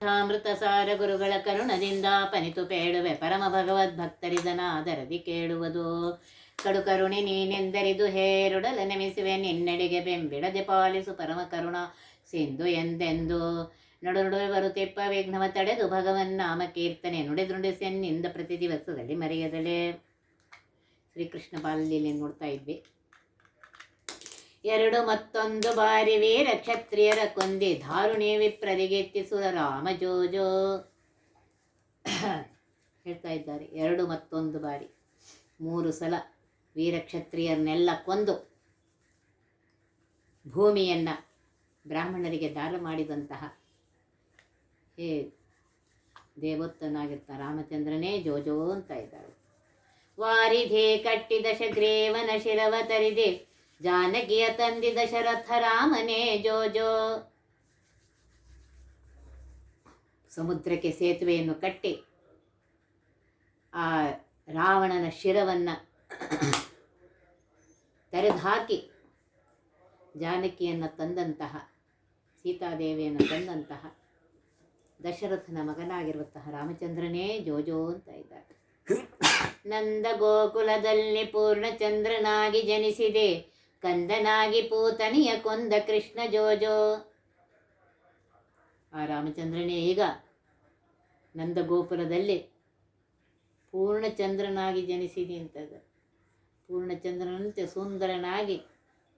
ಅಮೃತ ಸಾರ ಗುರುಗಳ ಕರುಣದಿಂದ ಪನಿತು ಪೇಳುವೆ ಪರಮ ಭಗವದ್ ಭಕ್ತರಿದನಾದರದಿ ಕೇಳುವುದು. ಕಡು ಕರುಣಿ ನೀನೆಂದರಿದು ಹೇರುಡಲ ನೆಮಿಸುವೆ, ನಿನ್ನೆಡೆಗೆ ಬೆಂಬಿಡದೆ ಪಾಲಿಸು ಪರಮ ಕರುಣ ಸಿಂಧು ಎಂದೆಂದು. ನಡು ನಡುವೆ ಬರುತ್ತಿಪ್ಪ ವಿಘ್ನವ ತಡೆದು ಭಗವನ್ ನಾಮ ಕೀರ್ತನೆ ಸೆನ್ನಿಂದ ಪ್ರತಿ ದಿವಸದಲ್ಲಿ ಮರೆಯದಲೆ. ಶ್ರೀಕೃಷ್ಣ ಬಾಲಲೀಲೆ ನೋಡ್ತಾ ಇದ್ವಿ. ಎರಡು ಮತ್ತೊಂದು ಬಾರಿ ವೀರ ಕ್ಷತ್ರಿಯರ ಕೊಂದಿ ಧಾರುಣಿ ವಿಪ್ರದಿಗೆತ್ತಿಸುವ ರಾಮ ಜೋಜೋ. ಹೇಳ್ತಾ ಇದ್ದಾರೆ, ಎರಡು ಮತ್ತೊಂದು ಬಾರಿ. ಮೂರು ಸಲ ವೀರಕ್ಷತ್ರಿಯರನ್ನೆಲ್ಲ ಕೊಂದು ಭೂಮಿಯನ್ನು ಬ್ರಾಹ್ಮಣರಿಗೆ ದಾನ ಮಾಡಿದಂತಹ ಹೇ ದೇವೋತ್ತನಾಗಿರ್ತ ರಾಮಚಂದ್ರನೇ ಜೋಜೋ ಅಂತ ಇದ್ದಾರೆ ವಾರಿಧೆ ಕಟ್ಟಿದ ಶಗ್ರೀವನ ಶಿರವ ತರಿದೆ ಜಾನಕಿಯ ತಂದಿ ದಶರಥ ರಾಮನೇ ಜೋಜೋ ಸಮುದ್ರಕ್ಕೆ ಸೇತುವೆಯನ್ನು ಕಟ್ಟಿ ಆ ರಾವಣನ ಶಿರವನ್ನು ತೆರೆದು ಹಾಕಿ ಜಾನಕಿಯನ್ನು ತಂದಂತಹ, ಸೀತಾದೇವಿಯನ್ನು ತಂದಂತಹ ದಶರಥನ ಮಗನಾಗಿರುವಂತಹ ರಾಮಚಂದ್ರನೇ ಜೋಜೋ ಅಂತ ಇದ್ದಾರೆ. ನಂದ ಗೋಕುಲದಲ್ಲಿ ಪೂರ್ಣಚಂದ್ರನಾಗಿ ಜನಿಸಿದೆ. ಕಂದನಾಗಿ ಪೂತನಿಯ ಕೊಂದ ಕೃಷ್ಣ ಜೋಜೋ. ಆ ರಾಮಚಂದ್ರನೇ ಈಗ ನಂದಗೋಪುರದಲ್ಲಿ ಪೂರ್ಣಚಂದ್ರನಾಗಿ ಜನಿಸಿದೆ ಅಂತದ. ಪೂರ್ಣಚಂದ್ರನಂತೆ ಸುಂದರನಾಗಿ,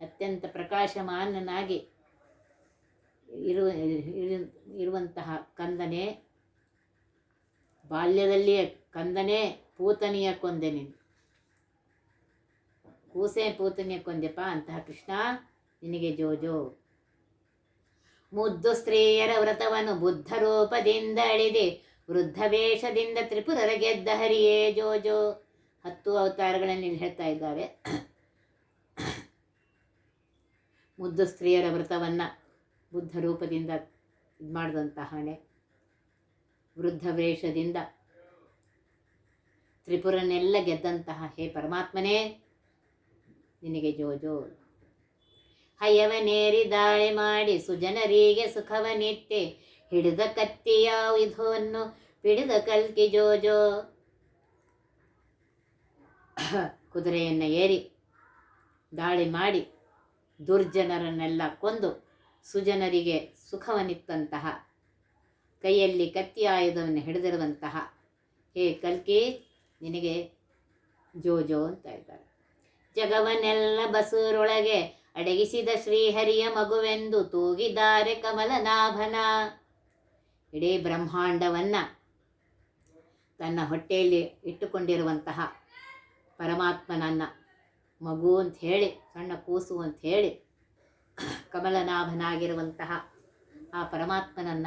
ಅತ್ಯಂತ ಪ್ರಕಾಶಮಾನನಾಗಿ ಇರುವ ಇರು- ಇರುವಂತಹ ಕಂದನೇ, ಬಾಲ್ಯದಲ್ಲಿಯೇ ಕಂದನೇ ಪೂತನಿಯ ಕೊಂದೆ ನೀನು ಕೂಸೆ ಪೂತನೆ ಕೊಂದೆಪ್ಪ ಅಂತಹ ಕೃಷ್ಣ, ನಿನಗೆ ಜೋಜೋ. ಮುದ್ದು ಸ್ತ್ರೀಯರ ವ್ರತವನ್ನು ಬುದ್ಧ ರೂಪದಿಂದ ಅಳಿದೆ, ವೃದ್ಧ ವೇಷದಿಂದ ತ್ರಿಪುರರ ಗೆದ್ದ ಹರಿಯೇ ಜೋಜೋ. ಹತ್ತು ಅವತಾರಗಳನ್ನು ನೀನು ಹೇಳ್ತಾ ಇದ್ದಾರೆ. ಮುದ್ದು ಸ್ತ್ರೀಯರ ವ್ರತವನ್ನು ಬುದ್ಧ ರೂಪದಿಂದ ಇದು ಮಾಡಿದಂತಹಣೆ ವೃದ್ಧ ವೇಷದಿಂದ ತ್ರಿಪುರನೆಲ್ಲ ಗೆದ್ದಂತಹ ಹೇ ಪರಮಾತ್ಮನೇ ನಿನಗೆ ಜೋಜೋ ಹಯವನೇರಿ ದಾಳಿ ಮಾಡಿ ಸುಜನರಿಗೆ ಸುಖವನಿತ್ತೆ. ಹಿಡಿದ ಕತ್ತಿಯ ವಿಧವನ್ನು ಪಿಡಿದ ಕಲ್ಕಿ ಜೋಜೋ ಕುದುರೆಯನ್ನು ಏರಿ ದಾಳಿ ಮಾಡಿ ದುರ್ಜನರನ್ನೆಲ್ಲ ಕೊಂದು ಸುಜನರಿಗೆ ಸುಖವನಿತ್ತಂತಹ. ಕೈಯಲ್ಲಿ ಕತ್ತಿ ಆಯುಧವನ್ನು ಹಿಡಿದಿರುವಂತಹ. ಹೇ ಕಲ್ಕಿ, ನಿನಗೆ ಜೋಜೋ ಅಂತ ಇದ್ದಾರೆ. ಜಗವನ್ನೆಲ್ಲ ಬಸೂರೊಳಗೆ ಅಡಗಿಸಿದ ಶ್ರೀಹರಿಯ ಮಗುವೆಂದು ತೂಗಿದ್ದಾರೆ ಕಮಲನಾಭನ. ಇಡೀ ಬ್ರಹ್ಮಾಂಡವನ್ನ ತನ್ನ ಹೊಟ್ಟೆಯಲ್ಲಿ ಇಟ್ಟುಕೊಂಡಿರುವಂತಹ ಪರಮಾತ್ಮನನ್ನ ಮಗು ಅಂತ ಹೇಳಿ, ಸಣ್ಣ ಕೂಸು ಅಂತ ಹೇಳಿ ಕಮಲನಾಭನಾಗಿರುವಂತಹ ಆ ಪರಮಾತ್ಮನನ್ನ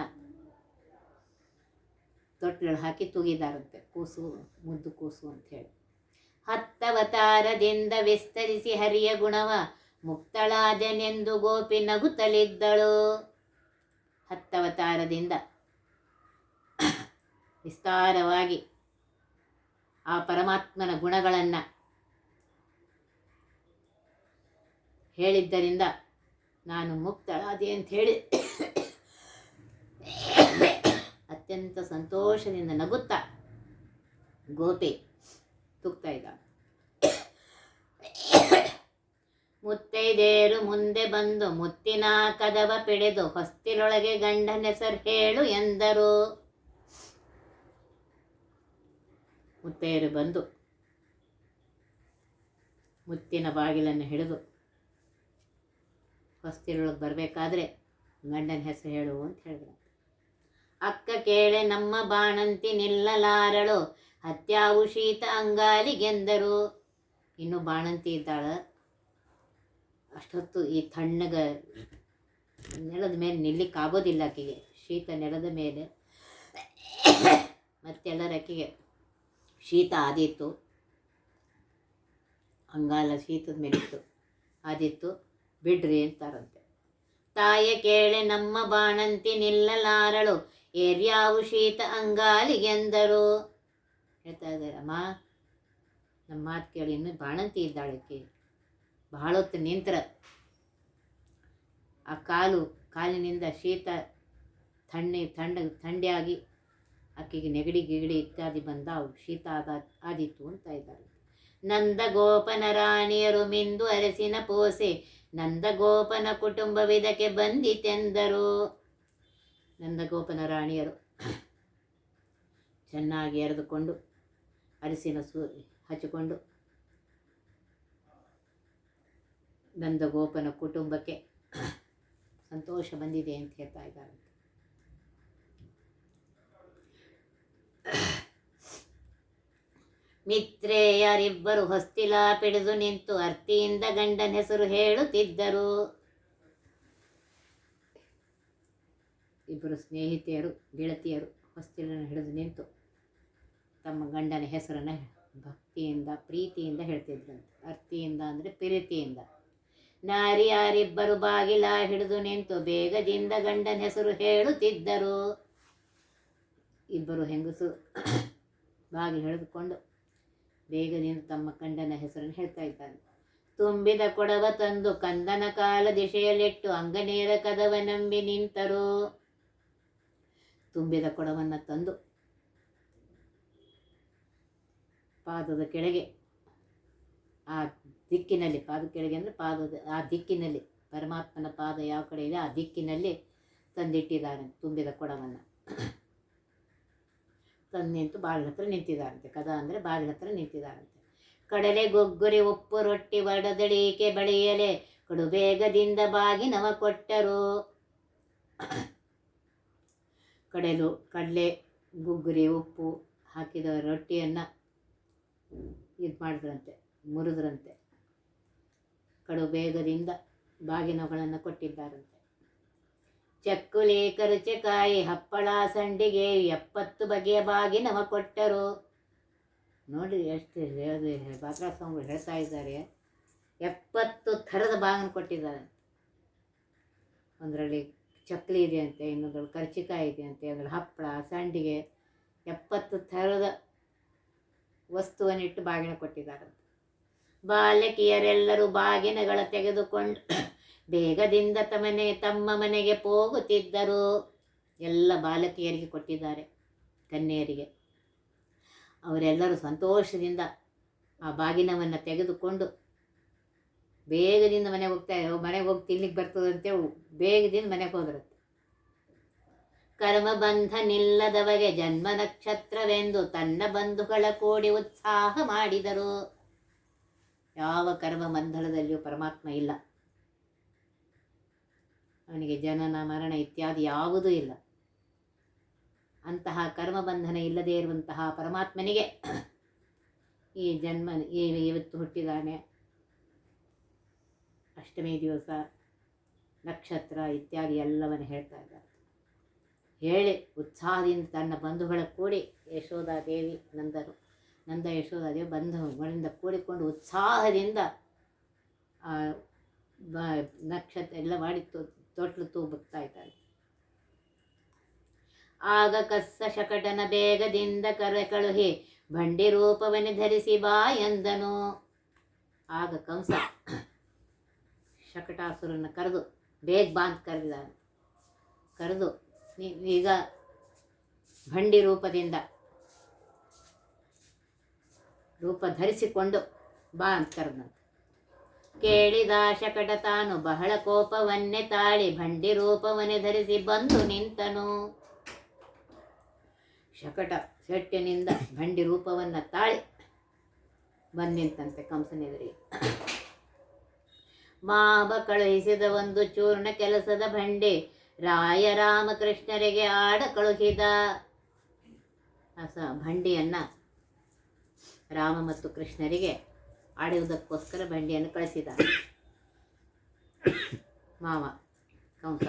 ತೊಟ್ಟಿಲು ಹಾಕಿ ತೂಗಿದಾರಂತೆ ಕೂಸು, ಮುದ್ದು ಕೂಸು ಅಂತ ಹೇಳಿ. ಹತ್ತವತಾರದಿಂದ ವಿಸ್ತರಿಸಿ ಹರಿಯ ಗುಣವ ಮುಕ್ತಳಾದನೆಂದು ಗೋಪಿ ನಗುತ್ತಲಿದ್ದಳು. ಹತ್ತವತಾರದಿಂದ ವಿಸ್ತಾರವಾಗಿ ಆ ಪರಮಾತ್ಮನ ಗುಣಗಳನ್ನು ಹೇಳಿದ್ದರಿಂದ ನಾನು ಮುಕ್ತಳಾದೆ ಅಂತ ಹೇಳಿ ಅತ್ಯಂತ ಸಂತೋಷದಿಂದ ನಗುತ್ತಾ ಗೋಪಿ ತುಗ್ತಾ ಇದ್ದ ಮುತ್ತೈದೇರು ಮುಂದೆ ಬಂದು ಮುತ್ತಿನ ಕದವ ಪಿಡಿದು ಹೊಸ್ತಿಲೊಳಗೆ ಗಂಡನ ಹೆಸರು ಹೇಳು ಎಂದರು. ಮುತ್ತೈಯರು ಬಂದು ಮುತ್ತಿನ ಬಾಗಿಲನ್ನು ಹಿಡಿದು ಹೊಸ್ತಿಲೊಳಗೆ ಬರಬೇಕಾದ್ರೆ ಗಂಡನ ಹೆಸರು ಹೇಳು ಅಂತ ಹೇಳಿದ್ರು. ಅಕ್ಕ ಕೇಳೆ ನಮ್ಮ ಬಾಣಂತಿ ನಿಲ್ಲಲಾರಳು ಹತ್ಯಾವು ಶೀತ ಅಂಗಾಲಿಗೆಂದರು. ಇನ್ನು ಬಾಣಂತಿ ಇದ್ದಾಳೆ. ಅಷ್ಟೊತ್ತು ಈ ತಣ್ಣಗ ನೆಲದ ಮೇಲೆ ನಿಲ್ಲಿಕ್ಕೆ ಆಗೋದಿಲ್ಲ ಆಕೆಗೆ. ಶೀತ ನೆಲದ ಮೇಲೆ. ಮತ್ತೆಲ್ಲರ ಆಕೆಗೆ ಶೀತ ಆದಿತ್ತು. ಅಂಗಾಲ ಶೀತದ ಮೇಲಿತ್ತು ಆದಿತ್ತು. ಬಿಡ್ರಿ ಅಂತಾರಂತೆ. ತಾಯ ಕೇಳೆ, ನಮ್ಮ ಬಾಣಂತಿ ನಿಲ್ಲಲಾರಳು. ಏರ್ಯಾವು ಶೀತ ಅಂಗಾಲಿಗೆಂದರು. ಹೇಳ್ತಾ ಇದ್ದಾರೆ, ಅಮ್ಮ ನಮ್ಮ ಮಾತು ಕೇಳಿ, ಇನ್ನೂ ಬಾಣಂತಿ ಇದ್ದಾಳಕ್ಕೆ ಬಹಳ ಹೊತ್ತು ನಿಂತರ. ಆ ಕಾಲು, ಕಾಲಿನಿಂದ ಶೀತ, ಥಣ್ಣಿ, ಥಂಡ, ಥಂಡಿಯಾಗಿ ಆಕೆಗೆ ನೆಗಡಿ ಗಿಗಡಿ ಇತ್ಯಾದಿ ಬಂದ ಅವು ಶೀತ ಆದ ಆದಿತ್ತು ಅಂತ ಇದ್ದಾರೆ. ನಂದ ಗೋಪನ ರಾಣಿಯರು ಮಿಂದು ಅರಸಿನ ಪೋಸೆ. ನಂದ ಗೋಪನ ಕುಟುಂಬವಿದಕ್ಕೆ ಬಂದಿತೆಂದರು. ನಂದಗೋಪನ ರಾಣಿಯರು ಚೆನ್ನಾಗಿ ಎರೆದುಕೊಂಡು ಅರಿಸಿನ ಸೂ ಹಚ್ಚಿಕೊಂಡು ನಂದಗೋಪನ ಕುಟುಂಬಕ್ಕೆ ಸಂತೋಷ ಬಂದಿದೆ ಅಂತ ಹೇಳ್ತಾ ಇದ್ದಾರೆ. ಮಿತ್ರೇಯರಿಬ್ಬರು ಹೊಸ್ತಿಲ ಪಿಡಿದು ನಿಂತು ಅರ್ತಿಯಿಂದ ಗಂಡನ ಹೆಸರು ಹೇಳುತ್ತಿದ್ದರು. ಇಬ್ಬರು ಸ್ನೇಹಿತೆಯರು ಗೆಳತಿಯರು ಹೊಸ್ತಿಲನ್ನು ಹಿಡಿದು ನಿಂತು ತಮ್ಮ ಗಂಡನ ಹೆಸರನ್ನು ಭಕ್ತಿಯಿಂದ, ಪ್ರೀತಿಯಿಂದ ಹೇಳ್ತಿದ್ರಂತೆ. ಅರ್ತಿಯಿಂದ ಅಂದರೆ ಪ್ರೀತಿಯಿಂದ. ನಾರಿಯಾರಿಬ್ಬರು ಬಾಗಿಲ ಹಿಡಿದು ನಿಂತು ಬೇಗದಿಂದ ಗಂಡನ ಹೆಸರು ಹೇಳುತ್ತಿದ್ದರು. ಇಬ್ಬರು ಹೆಂಗಸು ಬಾಗಿಲು ಹಿಡಿದುಕೊಂಡು ಬೇಗದಿಂದ ತಮ್ಮ ಗಂಡನ ಹೆಸರನ್ನು ಹೇಳ್ತಾ ಇದ್ದಾನೆ ತುಂಬಿದ ಕೊಡವ ತಂದು ಕಂದನ ಕಾಲ ದಿಶೆಯಲ್ಲಿಟ್ಟು ಅಂಗನೇರ ಕದವ ನಂಬಿ ನಿಂತರು. ತುಂಬಿದ ಕೊಡವನ್ನು ತಂದು ಪಾದದ ಕೆಳಗೆ, ಆ ದಿಕ್ಕಿನಲ್ಲಿ ಪಾದ ಕೆಳಗೆ ಅಂದರೆ ಪಾದದ, ಆ ದಿಕ್ಕಿನಲ್ಲಿ, ಪರಮಾತ್ಮನ ಪಾದ ಯಾವ ಕಡೆ ಇದೆ, ಆ ದಿಕ್ಕಿನಲ್ಲಿ ತಂದಿಟ್ಟಿದ್ದಾನೆ, ತುಂಬಿದ ಕೊಡವನ್ನು. ತಂದು ನಿಂತು ಬಾಗಿಲ ಹತ್ರ ನಿಂತಿದ್ದಾರಂತೆ, ಕದ ಅಂದರೆ ಬಾಗಿಲ ಹತ್ರ ನಿಂತಿದ್ದಾರಂತೆ. ಕಡಲೆ ಗೊಗ್ಗುರಿ ಉಪ್ಪು ರೊಟ್ಟಿ ಬಡದಳಿಕೆ ಬಳಿಯಲೆ ಕಡು ಬೇಗದಿಂದ ಬಾಗಿನವ ಕೊಟ್ಟರು. ಕಡಲು, ಕಡಲೆ, ಗುಗ್ಗುರಿ ಉಪ್ಪು ಹಾಕಿದ ರೊಟ್ಟಿಯನ್ನು ಇದು ಮಾಡಿದ್ರಂತೆ, ಮುರಿದ್ರಂತೆ. ಕಡು ಬೇಗದಿಂದ ಬಾಗಿನಗಳನ್ನು ಕೊಟ್ಟಿದ್ದಾರಂತೆ. ಚಕ್ಕುಲಿ ಕರುಚಿಕಾಯಿ ಹಪ್ಪಳ ಸಂಡಿಗೆ ಎಪ್ಪತ್ತು ಬಗೆಯ ಬಾಗಿನವ ಕೊಟ್ಟರು. ನೋಡಿ ಎಷ್ಟು ಅದು ಸ್ವಾಮಿ ಹೇಳ್ತಾ ಇದ್ದಾರೆ. ಎಪ್ಪತ್ತು ಥರದ ಬಾಗಿನ ಕೊಟ್ಟಿದ್ದಾರೆ ಒಂದರಲ್ಲಿ ಚಕ್ಲಿ ಇದೆಯಂತೆ, ಇನ್ನೊಂದರಲ್ಲಿ ಕರ್ಚಿಕಾಯಿ ಇದೆ ಅಂತೆ ಅದರಲ್ಲಿ ಹಪ್ಪಳ, ಸಂಡಿಗೆ, ಎಪ್ಪತ್ತು ಥರದ ವಸ್ತುವನ್ನಿಟ್ಟು ಬಾಗಿನ ಕೊಟ್ಟಿದ್ದಾರಂತೆ ಬಾಲಕಿಯರೆಲ್ಲರೂ ಬಾಗಿನಗಳ ತೆಗೆದುಕೊಂಡು ಬೇಗದಿಂದ ತಮ್ಮನೆ, ತಮ್ಮ ಮನೆಗೆ ಹೋಗುತ್ತಿದ್ದರು ಎಲ್ಲ ಬಾಲಕಿಯರಿಗೆ ಕೊಟ್ಟಿದ್ದಾರೆ, ಕನ್ಯೆಯರಿಗೆ. ಅವರೆಲ್ಲರೂ ಸಂತೋಷದಿಂದ ಆ ಬಾಗಿನವನ್ನು ತೆಗೆದುಕೊಂಡು ಬೇಗದಿಂದ ಮನೆಗೆ ಹೋಗ್ತಾ, ಮನೆಗೆ ಹೋಗಿ ತಿನ್ನಲಿಕ್ಕೆ ಬರ್ತದಂತೆ ಬೇಗದಿಂದ ಮನೆಗೆ ಹೋದ್ರಂತೆ. ಕರ್ಮಬಂಧ ನಿಲ್ಲದವಗೆ ಜನ್ಮ ನಕ್ಷತ್ರವೆಂದು ತನ್ನ ಬಂಧುಗಳ ಕೂಡಿ ಉತ್ಸಾಹ ಮಾಡಿದರು. ಯಾವ ಕರ್ಮ ಬಂಧನದಲ್ಲಿಯೂ ಪರಮಾತ್ಮ ಇಲ್ಲ. ಅವನಿಗೆ ಜನನ, ಮರಣ ಇತ್ಯಾದಿ ಯಾವುದೂ ಇಲ್ಲ. ಅಂತಹ ಕರ್ಮಬಂಧನ ಇಲ್ಲದೇ ಇರುವಂತಹ ಪರಮಾತ್ಮನಿಗೆ ಈ ಜನ್ಮ, ಈ ಇವತ್ತು ಹುಟ್ಟಿದಾನೆ. ಅಷ್ಟಮಿ ದಿವಸ, ನಕ್ಷತ್ರ ಇತ್ಯಾದಿ ಎಲ್ಲವನ್ನು ಹೇಳ್ತಾ ಇದ್ದಾರೆ. ಹೇಳಿ ಉತ್ಸಾಹದಿಂದ ತನ್ನ ಬಂಧುಗಳ ಕೂಡಿ ಯಶೋಧಾದೇವಿ ನಂದರು. ನಂದ ಯಶೋಧಾದೇವಿ ಬಂಧುಗಳಿಂದ ಕೂಡಿಕೊಂಡು ಉತ್ಸಾಹದಿಂದ ಬ, ನಕ್ಷತ್ರ ಎಲ್ಲ ಮಾಡಿ ತೊ- ತೊಟ್ಲು ಬಗ್ತಾ ಇದ್ದಾರೆ ಆಗ ಕಸ್ಸ ಶಕಟನ ಬೇಗದಿಂದ ಕರೆ ಕಳುಹಿ, ಬಂಡಿ ರೂಪವನ್ನೇ ಧರಿಸಿ ಬಾ ಎಂದನು. ಆಗ ಕಂಸ ಶಕಟಾಸುರನ್ನು ಕರೆದು, ಬೇಗ ಬಾಂತ್ ಕರೆದಿದ್ದಾನೆ. ಕರೆದು ಈಗ ಭಂಡಿ ರೂಪದಿಂದ ರೂಪ ಧರಿಸಿಕೊಂಡು ಬಾ ಅಂತ ಕೇಳಿದ ಶಕಟ ತಾನು ಬಹಳ ಕೋಪವನ್ನೇ ತಾಳಿ ಭಂಡಿ ರೂಪವನ್ನೇ ಧರಿಸಿ ಬಂದು ನಿಂತನು. ಶಕಟ ಶೆಟ್ಟಿನಿಂದ ಭಂಡಿ ರೂಪವನ್ನು ತಾಳಿ ಬಂದು ನಿಂತಂತೆ ಕಂಸನೆದುರಿಗೆ. ಮಾವ ಕಳುಹಿಸಿದ ಒಂದು ಚೂರ್ಣ ಕೆಲಸದ ಬಂಡಿ ರಾಯ ರಾಮಕೃಷ್ಣರಿಗೆ ಆಡ ಕಳುಹಿದ ಸ ಬಂಡಿಯನ್ನು ರಾಮ ಮತ್ತು ಕೃಷ್ಣರಿಗೆ ಆಡುವುದಕ್ಕೋಸ್ಕರ ಬಂಡಿಯನ್ನು ಕಳಿಸಿದ. ಮಾವ, ಕಂಸ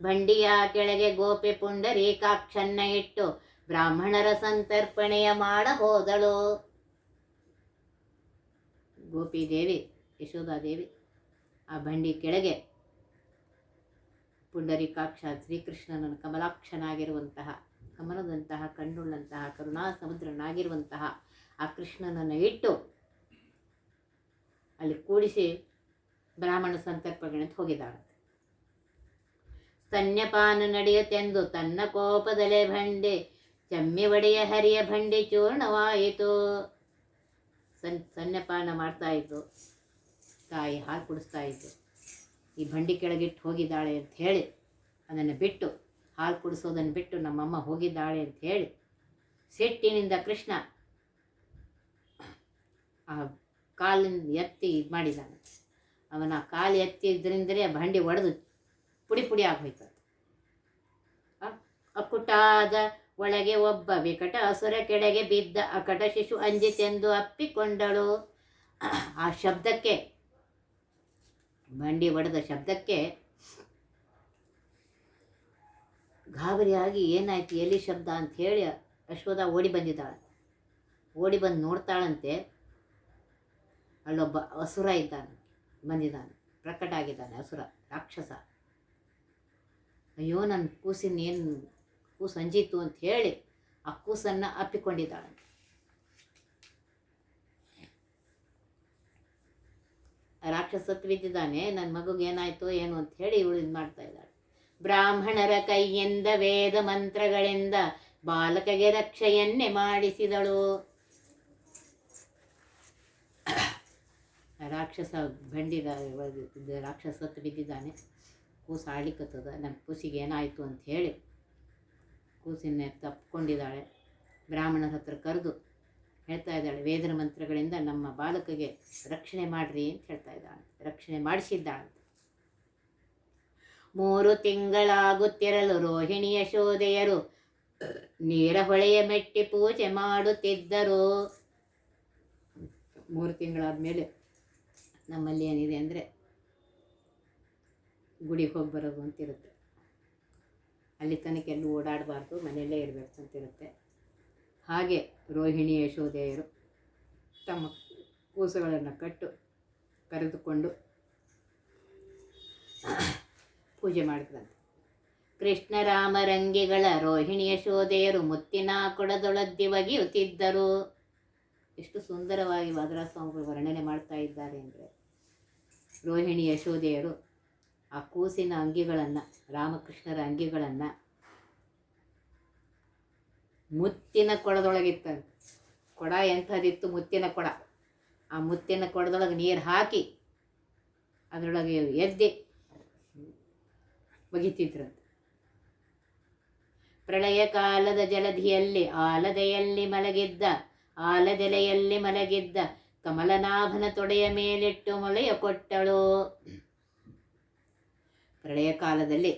ಬಂಡಿಯ ಕೆಳಗೆ ಗೋಪಿ ಪುಂಡರೀಕಾಕ್ಷನ್ನ ಇಟ್ಟು ಬ್ರಾಹ್ಮಣರ ಸಂತರ್ಪಣೆಯ ಮಾಡ ಹೋದಳು. ಗೋಪಿದೇವಿ ಯಶೋಧಾದೇವಿ ಆ ಬಂಡಿ ಕೆಳಗೆ ಪುಂಡರೀಕಾಕ್ಷ ಶ್ರೀಕೃಷ್ಣನ ಕಮಲಾಕ್ಷನಾಗಿರುವಂತಹ, ಕಮಲದಂತಹ, ಕಣ್ಣುಳ್ಳಂತಹ, ಕರುಣಾ ಸಮುದ್ರನಾಗಿರುವಂತಹ ಆ ಕೃಷ್ಣನನ್ನು ಇಟ್ಟು ಅಲ್ಲಿ ಕೂಡಿಸಿ ಬ್ರಾಹ್ಮಣ ಸಂತರ್ಪಣೆ ಅಂತ ಹೋಗಿದ್ದಾಳೆ. ಸ್ತನ್ಯಪಾನ ನಡೆಯುತ್ತೆಂದು ತನ್ನ ಕೋಪದಲೆ ಭಂಡೆ, ಚಮ್ಮಿ ಒಡೆಯ ಹರಿಯ ಭಂಡೆ ಚೂರ್ಣವಾಯಿತು. ಸನ್ ಸನ್ಯಪಾನ ಮಾಡ್ತಾ ಇತ್ತು ತಾಯಿ ಹಾಲು ಕುಡಿಸ್ತಾ ಇತ್ತು ಈ ಬಂಡಿ ಕೆಳಗಿಟ್ಟು ಹೋಗಿದ್ದಾಳೆ ಅಂತ ಹೇಳಿ, ಅದನ್ನು ಬಿಟ್ಟು ಹಾಲು ಕುಡಿಸೋದನ್ನು ಬಿಟ್ಟು ನಮ್ಮಮ್ಮ ಹೋಗಿದ್ದಾಳೆ ಅಂತ ಹೇಳಿ ಸಿಟ್ಟಿನಿಂದ ಕೃಷ್ಣ ಆ ಕಾಲಿನ ಎತ್ತಿ ಇದು ಮಾಡಿದ್ದಾನೆ ಅವನ ಕಾಲು ಎತ್ತಿದ್ರಿಂದಲೇ ಬಂಡಿ ಒಡೆದು ಪುಡಿ ಪುಡಿ ಆಗೋಯ್ತು ಅಕ್ಕುಟಾದ ಒಳಗೆ ಒಬ್ಬ ವಿಕಟ ಅಸುರ ಕೆಳಗೆ ಬಿದ್ದ ಅಕಟ ಶಿಶು ಅಂಜಿತೆಂದು ಅಪ್ಪಿಕೊಂಡಳು. ಆ ಶಬ್ದಕ್ಕೆ ಬಂಡಿ ಒಡೆದ ಶಬ್ದಕ್ಕೆ ಗಾಬರಿಯಾಗಿ, ಏನಾಯ್ತು, ಎಲ್ಲಿ ಶಬ್ದ ಅಂತ ಹೇಳಿ ಅಶ್ವದ ಓಡಿ ಬಂದಿದ್ದಾಳೆ. ಓಡಿ ಬಂದು ನೋಡ್ತಾಳಂತೆ. ಅಲ್ಲೊಬ್ಬ ಅಸುರ ಇದ್ದಾನೆ, ಬಂದಿದ್ದಾನೆ, ಪ್ರಕಟ ಆಗಿದ್ದಾನೆ ಅಸುರ, ರಾಕ್ಷಸ. ಅಯ್ಯೋ, ನನ್ನ ಕೂಸಿನ ಏನು, ಕೂಸು ಅಂಜಿತು ಅಂತ ಹೇಳಿ ಆ ಕೂಸನ್ನು ಅಪ್ಪಿಕೊಂಡಿದ್ದಾಳೆ. ರಾಕ್ಷಸತ್ ಬಿದ್ದಿದ್ದಾನೆ ನನ್ನ ಮಗುಗೆ ಏನಾಯ್ತು, ಏನು ಅಂತ ಹೇಳಿ ಇವಳು ಇದು ಮಾಡ್ತಾ ಇದ್ದಾಳೆ. ಬ್ರಾಹ್ಮಣರ ಕೈಯಿಂದ ವೇದ ಮಂತ್ರಗಳಿಂದ ಬಾಲಕಗೆ ರಕ್ಷೆಯನ್ನೇ ಮಾಡಿಸಿದಳು. ರಾಕ್ಷಸ ಬಂಡಿದ ರಾಕ್ಷಸತ್ತು ಬಿದ್ದಿದ್ದಾನೆ ಕೂಸು ಆಡ್ಲಿಕ್ಕತ್ತದ ನನ್ನ ಕೂಸಿಗೆ ಏನಾಯಿತು ಅಂತ ಹೇಳಿ ಕೂಸಿನ ತಪ್ಪಿಕೊಂಡಿದ್ದಾಳೆ ಬ್ರಾಹ್ಮಣರ ಹತ್ರ ಕರೆದು ಹೇಳ್ತಾ ಇದ್ದಾಳೆ, ವೇದನ ಮಂತ್ರಗಳಿಂದ ನಮ್ಮ ಬಾಲಕಗೆ ರಕ್ಷಣೆ ಮಾಡ್ರಿ ಅಂತ ಹೇಳ್ತಾ ಇದ್ದಾಳೆ, ರಕ್ಷಣೆ ಮಾಡಿಸಿದ್ದಾಳೆ. ಮೂರು ತಿಂಗಳಾಗುತ್ತಿರಲು ರೋಹಿಣಿ ಯಶೋದೆಯರು ನೀರ ಹೊಳೆಯ ಮೆಟ್ಟಿ ಪೂಜೆ ಮಾಡುತ್ತಿದ್ದರು. ಮೂರು ತಿಂಗಳಾದ ಮೇಲೆ ನಮ್ಮಲ್ಲಿ ಏನಿದೆ ಅಂದರೆ ಗುಡಿಗೆ ಹೋಗಿ ಬರೋದು ಅಂತಿರುತ್ತೆ. ಅಲ್ಲಿ ತನಕ ಎಲ್ಲೂ ಓಡಾಡಬಾರ್ದು, ಮನೆಯಲ್ಲೇ ಇರಬೇಕು ಅಂತಿರುತ್ತೆ. ಹಾಗೆ ರೋಹಿಣಿ ಯಶೋದೆಯರು ತಮ್ಮ ಕೂಸುಗಳನ್ನು ಕಟ್ಟು, ಕರೆದುಕೊಂಡು ಪೂಜೆ ಮಾಡಿದ್ರಂತೆ. ಕೃಷ್ಣರಾಮರಂಗಿಗಳ ರೋಹಿಣಿ ಯಶೋದೆಯರು ಮುತ್ತಿನ ಕೊಡದೊಳದ್ದಿ ಒಗೆಯುತ್ತಿದ್ದರು. ಎಷ್ಟು ಸುಂದರವಾಗಿ ವಾದರಾಸ್ವಾಮಿಗಳು ವರ್ಣನೆ ಮಾಡ್ತಾ ಇದ್ದಾರೆ ಅಂದರೆ, ರೋಹಿಣಿ ಯಶೋದೆಯರು ಆ ಕೂಸಿನ ಅಂಗಿಗಳನ್ನು, ರಾಮಕೃಷ್ಣರ ಅಂಗಿಗಳನ್ನು ಮುತ್ತಿನ ಕೊಡದೊಳಗಿತ್ತಂತೆ ಕೊಡ ಎಂಥದಿತ್ತು ಮುತ್ತಿನ ಕೊಡ. ಆ ಮುತ್ತಿನ ಕೊಡದೊಳಗೆ ನೀರು ಹಾಕಿ ಅದರೊಳಗೆ ಎದ್ದೆ ಬಗಿತಿದ್ರಂತ ಪ್ರಳಯ ಕಾಲದ ಜಲಧಿಯಲ್ಲಿ ಆಲದೆಯಲ್ಲಿ ಮಲಗಿದ್ದ, ಆಲದೆಲೆಯಲ್ಲಿ ಮಲಗಿದ್ದ ಕಮಲನಾಭನ ತೊಡೆಯ ಮೇಲಿಟ್ಟು ಮೊಳೆಯ ಕೊಟ್ಟಳು. ಪ್ರಳಯ ಕಾಲದಲ್ಲಿ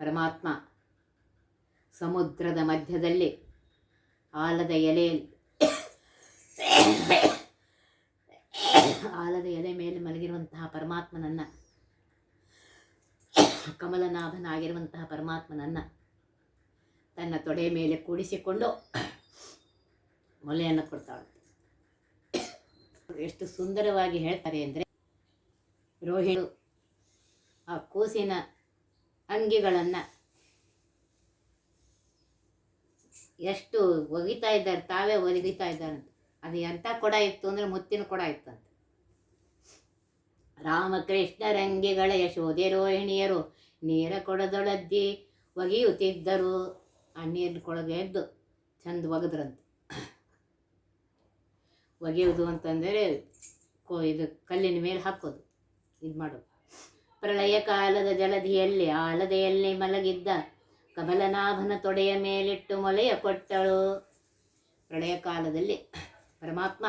ಪರಮಾತ್ಮ ಸಮುದ್ರದ ಮಧ್ಯದಲ್ಲಿ ಆಲದ ಎಲೆಯಲ್ಲಿ ಆಲದ ಎಲೆ ಮೇಲೆ ಮಲಗಿರುವಂತಹ ಪರಮಾತ್ಮನನ್ನು, ಕಮಲನಾಭನಾಗಿರುವಂತಹ ಪರಮಾತ್ಮನನ್ನು ತನ್ನ ತೊಡೆಯ ಮೇಲೆ ಕೂಡಿಸಿಕೊಂಡು ಮೊಲೆಯನ್ನು ಕೊಡ್ತಾಳೆ. ಎಷ್ಟು ಸುಂದರವಾಗಿ ಹೇಳ್ತಾರೆ ಅಂದರೆ ರೋಹಿಣಿ ಆ ಕೂಸಿನ ಅಂಗಿಗಳನ್ನು ಎಷ್ಟು ಒಗಿತಾ ಇದ್ದಾರೆ, ತಾವೇ ಒದಗಿತಾ ಇದ್ದಾರಂತೆ ಅದು ಎಂಥ ಕೊಡ ಇತ್ತು ಅಂದರೆ ಮುತ್ತಿನ ಕೊಡ ಇತ್ತಂತೆ ರಾಮಕೃಷ್ಣರಂಗಿಗಳ ಯಶೋದೆ ರೋಹಿಣಿಯರು ನೀರ ಕೊಡದೊಳದ್ದಿ ಒಗೆಯುತ್ತಿದ್ದರು. ಆ ನೀರಿನ ಕೊಳಗೆ ಎದ್ದು ಚಂದ ಒಗೆದ್ರಂತೆ. ಒಗೆಯುವುದು ಅಂತಂದರೆ ಕೋ ಇದು ಕಲ್ಲಿನ ಮೇಲೆ ಹಾಕೋದು ಇದು ಮಾಡೋದು ಪ್ರಳಯ ಕಾಲದ ಜಲಧಿಯಲ್ಲಿ ಆಲದೆಯಲ್ಲಿ ಮಲಗಿದ್ದ ಕಮಲನಾಭನ ತೊಡೆಯ ಮೇಲಿಟ್ಟು ಮೊಲೆಯ ಕೊಟ್ಟಳು. ಪ್ರಳಯ ಕಾಲದಲ್ಲಿ ಪರಮಾತ್ಮ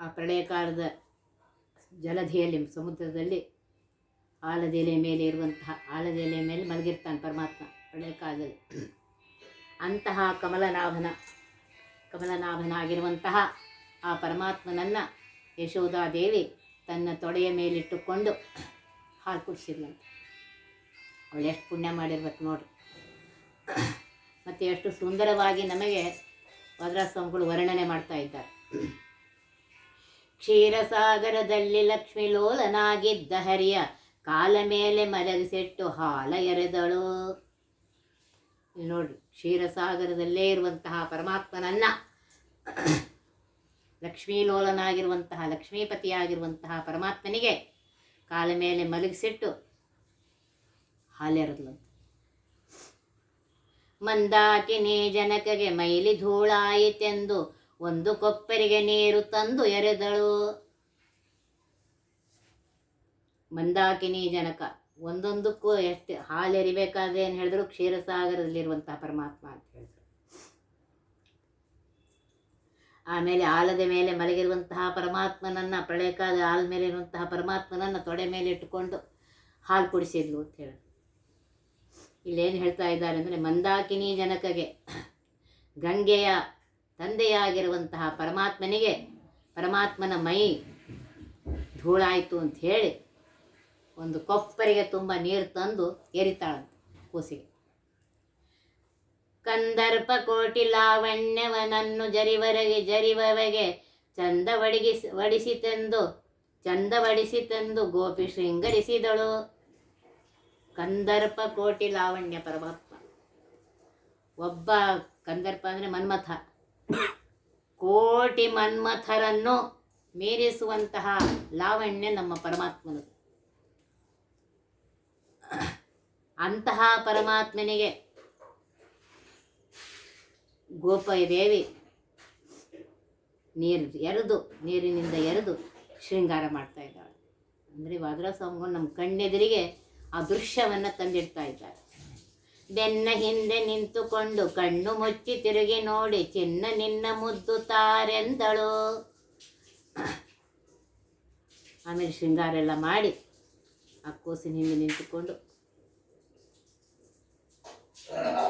ಆ ಪ್ರಳಯ ಕಾಲದ ಜಲಧಿಯಲ್ಲಿ, ಸಮುದ್ರದಲ್ಲಿ ಆಲದೆಲೆ ಮೇಲೆ ಇರುವಂತಹ, ಆಲದೆಲೆ ಮೇಲೆ ಮಲಗಿರ್ತಾನೆ ಪರಮಾತ್ಮ ಪ್ರಳಯ ಕಾಲದಲ್ಲಿ. ಅಂತಹ ಕಮಲನಾಭನ, ಕಮಲನಾಭನಾಗಿರುವಂತಹ ಆ ಪರಮಾತ್ಮನನ್ನು ಯಶೋಧಾದೇವಿ ತನ್ನ ತೊಡೆಯ ಮೇಲಿಟ್ಟುಕೊಂಡು ಹಾಲು ಕುಡಿಸಿದ್ಲಂತೆ ಎಷ್ಟು ಪುಣ್ಯ ಮಾಡಿರ್ಬೇಕು ನೋಡ್ರಿ ಮತ್ತು ಎಷ್ಟು ಸುಂದರವಾಗಿ ನಮಗೆ ವಜ್ರಾಸ್ವಾಮಿಗಳು ವರ್ಣನೆ ಮಾಡ್ತಾ ಇದ್ದಾರೆ. ಕ್ಷೀರಸಾಗರದಲ್ಲಿ ಲಕ್ಷ್ಮಿ ಲೋಲನಾಗಿದ್ದ ಹರಿಯ ಕಾಲ ಮೇಲೆ ಮಲಗಿಸಿಟ್ಟು ಹಾಲ ಎರೆದಳು. ನೋಡ್ರಿ ಕ್ಷೀರಸಾಗರದಲ್ಲೇ ಇರುವಂತಹ ಪರಮಾತ್ಮನನ್ನ ಲಕ್ಷ್ಮೀಲೋಲನಾಗಿರುವಂತಹ ಲಕ್ಷ್ಮೀಪತಿಯಾಗಿರುವಂತಹ ಪರಮಾತ್ಮನಿಗೆ ಕಾಲ ಮೇಲೆ ಮಲಗಿಸಿಟ್ಟು ಹಾಲೆರದ್ಲಂತ ಮಂದಾಕಿನಿ ಜನಕಗೆ ಮೈಲಿ ಧೂಳಾಯಿತೆಂದು ಒಂದು ಕೊಪ್ಪರಿಗೆ ನೀರು ತಂದು ಎರೆದಳು. ಮಂದಾಕಿನಿ ಜನಕ, ಒಂದೊಂದಕ್ಕೂ ಎಷ್ಟು ಹಾಲು ಎರಿಬೇಕಾದ್ರೆ ಏನು ಹೇಳಿದ್ರು ಕ್ಷೀರಸಾಗರದಲ್ಲಿರುವಂತಹ ಪರಮಾತ್ಮ ಅಂತ ಹೇಳಿದ್ರು. ಆಮೇಲೆ ಆಲದ ಮೇಲೆ ಮಲಗಿರುವಂತಹ ಪರಮಾತ್ಮನನ್ನ ಪ್ರಳಯಕಾದ ಆಲ ಮೇಲೆ ಇರುವಂತಹ ಪರಮಾತ್ಮನನ್ನ ತೊಡೆ ಮೇಲೆ ಇಟ್ಟುಕೊಂಡು ಹಾಲು ಕುಡಿಸಿದ್ಲು ಅಂತ ಹೇಳಿ ಇಲ್ಲೇನು ಹೇಳ್ತಾ ಇದ್ದಾರೆ ಅಂದರೆ ಮಂದಾಕಿನಿ ಜನಕಗೆ, ಗಂಗೆಯ ತಂದೆಯಾಗಿರುವಂತಹ ಪರಮಾತ್ಮನಿಗೆ ಪರಮಾತ್ಮನ ಮೈ ಧೂಳಾಯಿತು ಅಂತ ಹೇಳಿ ಒಂದು ಕೊಪ್ಪರಿಗೆ ತುಂಬ ನೀರು ತಂದು ಎರಿತಾಳಂತೆ ಕೂಸಿಗೆ. ಕಂದರ್ಪ ಕೋಟಿ ಲಾವಣ್ಯವನನ್ನು ಜರಿವರೆಗೆ ಜರಿವವೆಗೆ ಚಂದ ಒಡಗಿಸಿ ಒಡಿಸಿತೆಂದು ಚಂದ ಒಡಿಸಿತೆಂದು ಗೋಪಿ ಶೃಂಗರಿಸಿದಳು. ಕಂದರ್ಪ ಕೋಟಿ ಲಾವಣ್ಯ ಪರಮಾತ್ಮ. ಒಬ್ಬ ಕಂದರ್ಪ ಅಂದರೆ ಮನ್ಮಥ. ಕೋಟಿ ಮನ್ಮಥರನ್ನು ಮೀರಿಸುವಂತಹ ಲಾವಣ್ಯ ನಮ್ಮ ಪರಮಾತ್ಮನದು. ಅಂತಹ ಪರಮಾತ್ಮನಿಗೆ ಗೋಪದೇವಿ ನೀರು ಎರೆದು, ನೀರಿನಿಂದ ಎರೆದು ಶೃಂಗಾರ ಮಾಡ್ತಾ ಇದ್ದಾಳೆ. ಅಂದರೆ ವಾದ್ರಾ ನಮ್ಮ ಕಣ್ಣೆದುರಿಗೆ ಆ ದೃಶ್ಯವನ್ನು ತಂದಿಡ್ತಾ ಇದ್ದಾರೆ. ಬೆನ್ನ ಹಿಂದೆ ನಿಂತುಕೊಂಡು ಕಣ್ಣು ಮುಚ್ಚಿ ತಿರುಗಿ ನೋಡಿ, ಚಿನ್ನ ನಿನ್ನ ಮುದ್ದು ತಾರೆಂದಳು. ಆಮೇಲೆ ಶೃಂಗಾರ ಎಲ್ಲ ಮಾಡಿ ಆ ಕೂಸಿನ ಹಿಂದೆ ನಿಂತುಕೊಂಡು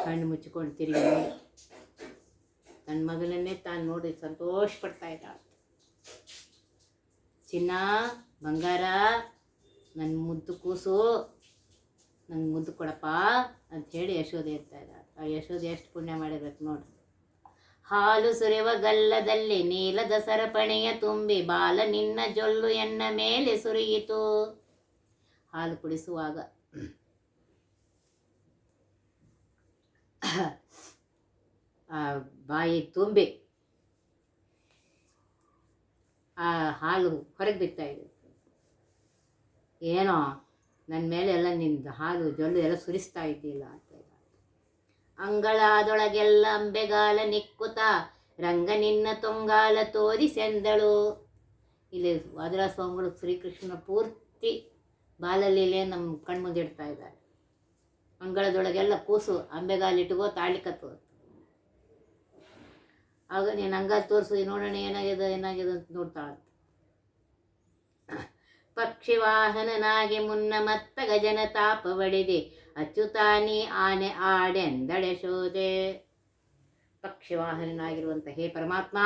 ಕಣ್ಣು ಮುಚ್ಚಿಕೊಂಡು ತಿರುಗಿ ನೋಡಿ. ತನ್ನ ಮಗನನ್ನೇ ತಾನು ನೋಡಿ ಸಂತೋಷ ಪಡ್ತಾ ಇದ್ದಾಳೆ. ಚಿನ್ನ, ಬಂಗಾರ, ನನ್ನ ಮುದ್ದು ಕೂಸು. ನಂಗೆ ಮುದ್ದು ಕೊಡಪ್ಪ ಅಂತ ಹೇಳಿ ಯಶೋದೆ ಇರ್ತಾ ಇದ್ದಾಳೆ ಆ ಯಶೋದೆ ಎಷ್ಟು ಪುಣ್ಯ ಮಾಡಿರ್ಬೇಕು ನೋಡಿ. ಹಾಲು ಸುರಿವ ಗಲ್ಲದಲ್ಲಿ ನೀಲದ ಸರಪಣಿಯ ತುಂಬಿ ಬಾಲ ನಿನ್ನ ಜೊಲ್ಲು ಎನ್ನ ಮೇಲೆ ಸುರಿಯಿತು. ಹಾಲು ಕುಡಿಸುವಾಗ ಆ ಬಾಯಿ ತುಂಬಿ ಆ ಹಾಲು ಹೊರಗೆ ಬಿಡ್ತಾ ಇದೆ. ಏನೋ ನನ್ನ ಮೇಲೆ ಎಲ್ಲ ನಿಂದು ಹಾಲು ಜೊಲ್ಲು ಎಲ್ಲ ಸುರಿಸ್ತಾ ಇದ್ದಿಲ್ಲ ಅಂತ. ಅಂಗಳದೊಳಗೆಲ್ಲ ಅಂಬೆಗಾಲ ನಿಕ್ಕುತ ರಂಗ ನಿನ್ನ ತೊಂಗಾಲ ತೋರಿಸೆಂದಳು ಇಲ್ಲಿ ವಾದರ ಸ್ವಾಮಿಗಳು ಶ್ರೀಕೃಷ್ಣ ಪೂರ್ತಿ ಬಾಲಲೀಲೆ ನಮ್ಮ ಕಣ್ಮುಂದೆ ಇಡ್ತಾ ಇದ್ದಾರೆ. ಅಂಗಳದೊಳಗೆಲ್ಲ ಕೂಸು, ಅಂಬೆಗಾಲಿಟ್ಕೋ, ತಾಳಿಕತ್ತು. ಆಗ ನೀನು ಹಂಗ ತೋರಿಸು ನೋಡೋಣ ಏನಾಗಿದೆ ಏನಾಗಿದೆ ಅಂತ ನೋಡ್ತಾಳ ಪಕ್ಷಿ ವಾಹನನಾಗಿ ಮುನ್ನ ಮತ್ತ ಗಜನ ತಾಪ ಬಡಿದೆ ಅಚ್ಚುತಾನಿ ಆನೆ ಆಡೆಂದಳೆ ಶೋದೆ ಪಕ್ಷಿ ವಾಹನನಾಗಿರುವಂಥ ಹೇ ಪರಮಾತ್ಮ.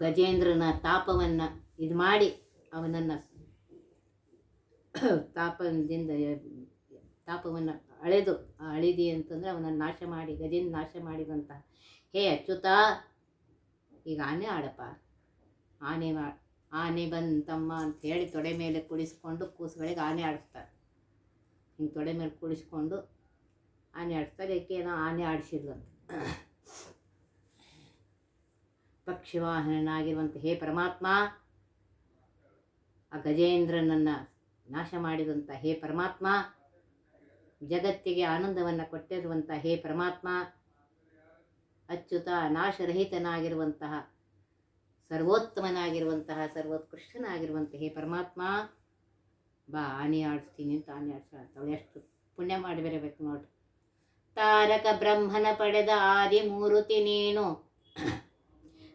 ಗಜೇಂದ್ರನ ತಾಪವನ್ನು ಇದು ಮಾಡಿ ಅವನನ್ನು ತಾಪದಿಂದ ತಾಪವನ್ನು ಅಳೆದು, ಅಳಿದಿ ಅಂತಂದರೆ ಅವನನ್ನು ನಾಶ ಮಾಡಿ, ಗಜೇಂದ್ರ ನಾಶ ಮಾಡಿದಂತಹ ಹೇ ಅಚ್ಯುತ ಈಗ ಆನೆ ಆಡಪ್ಪ. ಆನೆ ಆನೆ ಬಂತಮ್ಮ ಅಂತ ಹೇಳಿ ತೊಡೆ ಮೇಲೆ ಕುಡಿಸ್ಕೊಂಡು ಕೂಸುಗಳಿಗೆ ಆನೆ ಆಡಿಸ್ತಾರೆ. ಹಿಂಗೆ ತೊಡೆ ಮೇಲೆ ಕುಡಿಸ್ಕೊಂಡು ಆನೆ ಆಡಿಸ್ತಾರೆ. ಏನೋ ಆನೆ ಆಡಿಸಿದ್ಲು ಅಂತ. ಪಕ್ಷಿವಾಹನನಾಗಿರುವಂಥ ಹೇ ಪರಮಾತ್ಮ, ಆ ಗಜೇಂದ್ರನನ್ನು ನಾಶ ಮಾಡಿದಂಥ ಹೇ ಪರಮಾತ್ಮ, ಜಗತ್ತಿಗೆ ಆನಂದವನ್ನು ಕೊಟ್ಟಿರುವಂಥ ಹೇ ಪರಮಾತ್ಮ ಅಚ್ಯುತ ನಾಶರಹಿತನಾಗಿರುವಂತಹ ಸರ್ವೋತ್ತಮನಾಗಿರುವಂತಹ ಸರ್ವೋತ್ಕೃಷ್ಟನಾಗಿರುವಂತಹ ಹೇ ಪರಮಾತ್ಮ, ಬಾ ಆನೆ ಆಡಿಸ್ತೀನಿ ಅಂತ ಆನೆ ಆಡಿಸ್ತಾಳೆ ಎಷ್ಟು ಪುಣ್ಯ ಮಾಡಿ ಬರಬೇಕು ನೋಡ್ರಿ ತಾರಕ ಬ್ರಹ್ಮನ ಪಡೆದ ಆದಿ ಮೂರುತಿ ನೀನು.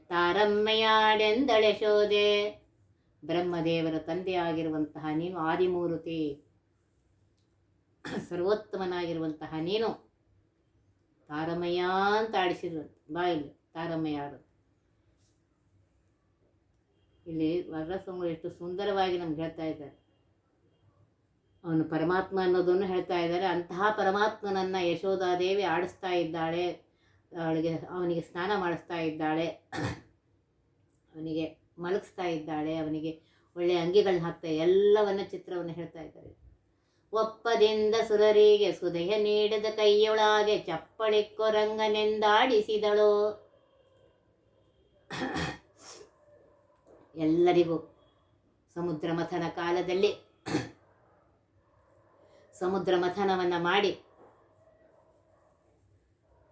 ತಾರಮ್ಮಯಾಡೆಂದಳೆ ಶೋದೆ. ಬ್ರಹ್ಮದೇವರ ತಂದೆಯಾಗಿರುವಂತಹ ನೀನು ಆದಿಮೂರುತಿ ಸರ್ವೋತ್ತಮನಾಗಿರುವಂತಹ ನೀನು. ತಾರಮಯ್ಯ ಅಂತ ಆಡಿಸಿದ್ರು ಬಾಯಲ್ಲಿ ತಾರಮಯ್ಯ ಆಡು ಇಲ್ಲಿ ವರಸ್ವಾಮಿಗಳು ಎಷ್ಟು ಸುಂದರವಾಗಿ ನಮ್ಗೆ ಹೇಳ್ತಾ ಇದ್ದಾರೆ. ಅವನು ಪರಮಾತ್ಮ ಅನ್ನೋದನ್ನು ಹೇಳ್ತಾ ಇದ್ದಾರೆ. ಅಂತಹ ಪರಮಾತ್ಮನನ್ನು ಯಶೋಧಾದೇವಿ ಆಡಿಸ್ತಾ ಇದ್ದಾಳೆ. ಅವಳಿಗೆ, ಅವನಿಗೆ ಸ್ನಾನ ಮಾಡಿಸ್ತಾ ಇದ್ದಾಳೆ. ಅವನಿಗೆ ಮಲಗಿಸ್ತಾ ಇದ್ದಾಳೆ. ಅವನಿಗೆ ಒಳ್ಳೆಯ ಅಂಗಿಗಳನ್ನ ಹಾಕ್ತಾ, ಎಲ್ಲವನ್ನ ಚಿತ್ರವನ್ನು ಹೇಳ್ತಾ ಇದ್ದಾರೆ. ಒಪ್ಪದಿಂದ ಸುರರಿಗೆ ಸುದಯ ನೀಡದ ಕೈಯೊಳಗೆ ಚಪ್ಪಳಿ ಕೊರಂಗನೆಂದಾಡಿಸಿದಳು. ಎಲ್ಲರಿಗೂ ಸಮುದ್ರ ಮಥನ ಕಾಲದಲ್ಲಿ ಸಮುದ್ರ ಮಥನವನ್ನು ಮಾಡಿ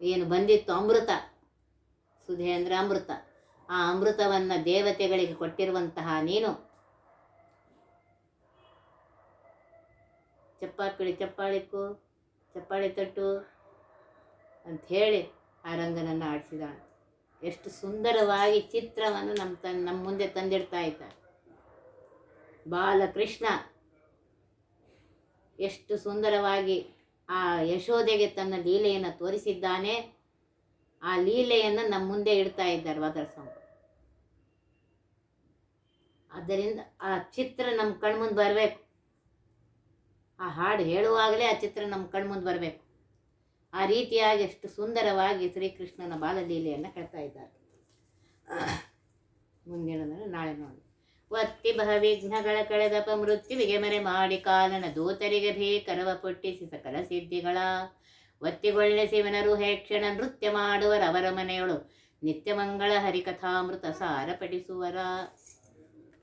ಏನು ಬಂದಿತ್ತು ಅಮೃತ ಸುಧೆ ಅಂದರೆ ಅಮೃತ. ಆ ಅಮೃತವನ್ನು ದೇವತೆಗಳಿಗೆ ಕೊಟ್ಟಿರುವಂತಹ ನೀನು ಚಪ್ಪಾಕಳಿ ಚಪ್ಪಾಳಿಕ್ಕು ಚಪ್ಪಾಳೆ ತಟ್ಟು ಅಂತ ಹೇಳಿ ಆ ರಂಗನನ್ನು ಆಡಿಸಿದ ಎಷ್ಟು ಸುಂದರವಾಗಿ ಚಿತ್ರವನ್ನು ನಮ್ಮ ತನ್, ನಮ್ಮ ಮುಂದೆ ತಂದಿಡ್ತಾ ಇದ್ದ ಬಾಲಕೃಷ್ಣ ಎಷ್ಟು ಸುಂದರವಾಗಿ ಆ ಯಶೋದೆಗೆ ತನ್ನ ಲೀಲೆಯನ್ನು ತೋರಿಸಿದ್ದಾನೆ. ಆ ಲೀಲೆಯನ್ನು ನಮ್ಮ ಮುಂದೆ ಇಡ್ತಾ ಇದ್ದಾರೆ ವಾದರ ಅದರಿಂದ ಆದ್ದರಿಂದ ಆ ಚಿತ್ರ ನಮ್ಮ ಕಣ್ಮುಂದೆ ಬರಬೇಕು. ಆ ಹಾಡು ಹೇಳುವಾಗಲೇ ಆ ಚಿತ್ರ ನಮ್ಮ ಕಣ್ಮುಂದೆ ಬರಬೇಕು. ಆ ರೀತಿಯಾಗಿ ಎಷ್ಟು ಸುಂದರವಾಗಿ ಶ್ರೀಕೃಷ್ಣನ ಬಾಲಲೀಲೆಯನ್ನು ಹೇಳ್ತಾ ಇದ್ದಾರೆ. ಮುಂದಿನದನ್ನು ನಾಳೆ ನೋಡಿ. ಒತ್ತಿ ಬಹ ವಿಘ್ನಗಳ ಕಳೆದಪ ಮೃತ್ಯುವಿಗೆ ಮರೆ ಮಾಡಿ ಕಾಲನ ದೂತರಿಗೆ ಭೀಕರವ ಪುಟ್ಟಿಸಿ ಸಕಲ ಸಿದ್ಧಿಗಳ. ಒತ್ತಿಗೊಳ್ಳೆ ಶಿವನರು ಹೇಕ್ಷಣ ನೃತ್ಯ ಮಾಡುವರವರ ಮನೆಯೊಳು ನಿತ್ಯ ಮಂಗಳ ಹರಿಕಥಾಮೃತ ಸಾರ ಪಡಿಸುವರ